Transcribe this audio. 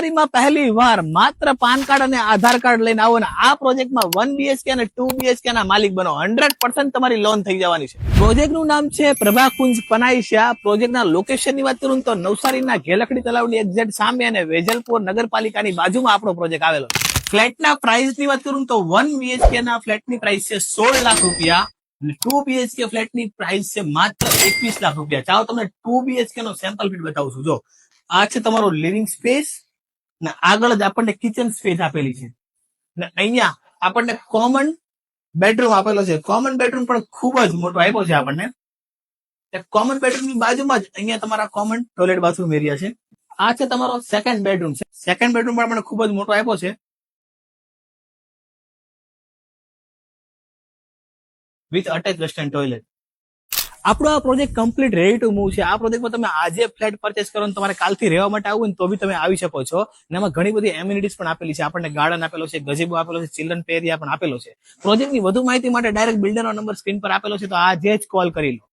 નવસારીમાં પહેલી વાર માત્ર પાન કાર્ડ અને આધાર કાર્ડ લઈને આવો ને આ પ્રોજેક્ટમાં વન બીએચકે અને ટુ બીએચકે ના માલિક બનો. હંડ્રેડ પર્સન્ટ તમારી લોન થઈ જવાની છે. પ્રોજેક્ટનું નામ છે પ્રભાકુંજ પનાઈશા પ્રોજેક્ટના લોકેશનની વાત કરું તો નવસારીના ઘેલખડી તલાવની એક્ઝેક્ટ સામે અને વેજલપુર નગરપાલિકાની બાજુમાં આપણો પ્રોજેક્ટ આવેલો છે. ફ્લેટના પ્રાઇસની વાત કરું તો વન બીએચકે ના ફ્લેટની પ્રાઇસ છે સોળ લાખ રૂપિયા અને ટુ બીએચકે ફ્લેટની પ્રાઇસ છે માત્ર એકવીસ લાખ રૂપિયા. ચાલો તમને ટુ બીએચકે નો સેમ્પલ ફીટ બતાવું છું. જો આ છે તમારો લિવિંગ સ્પેસ ને આગળ જ આપણને કિચન સ્પેસ આપેલી છે. ને અહીંયા આપણને કોમન બેડરૂમ આપેલો છે. કોમન બેડરૂમ પણ ખૂબ જ મોટો આપ્યો છે આપણને. કોમન બેડરૂમની બાજુમાં જ અહીંયા તમારા કોમન ટોયલેટ બાથરૂમ એરિયા છે. આ છે તમારો સેકન્ડ બેડરૂમ છે. સેકન્ડ બેડરૂમ પણ આપણને ખૂબ જ મોટો આપ્યો છે. વિથ અટેચ વેસ્ટર્ન ટોયલેટ આપણો આ project complete ready to move છે. આ પ્રોજેક્ટમાં તમે આજે ફ્લેટ પરચેસ કરો ને તમારે કાલથી રહેવા માટે આવું ને તો બી તમે આવી શકો છો. અને એમાં ઘણી બધી એમ્યુનિટીઝ પણ આપેલી છે. આપણને ગાર્ડન આપેલો છે, ગજીબો આપેલો છે ચિલ્ડ્રન એરિયા પણ આપેલો છે. પ્રોજેક્ટની વધુ માહિતી માટે ડાયરેક્ટ બિલ્ડરનો નંબર સ્ક્રીન પર આપેલો છે. તો આજે જ કોલ કરી લો.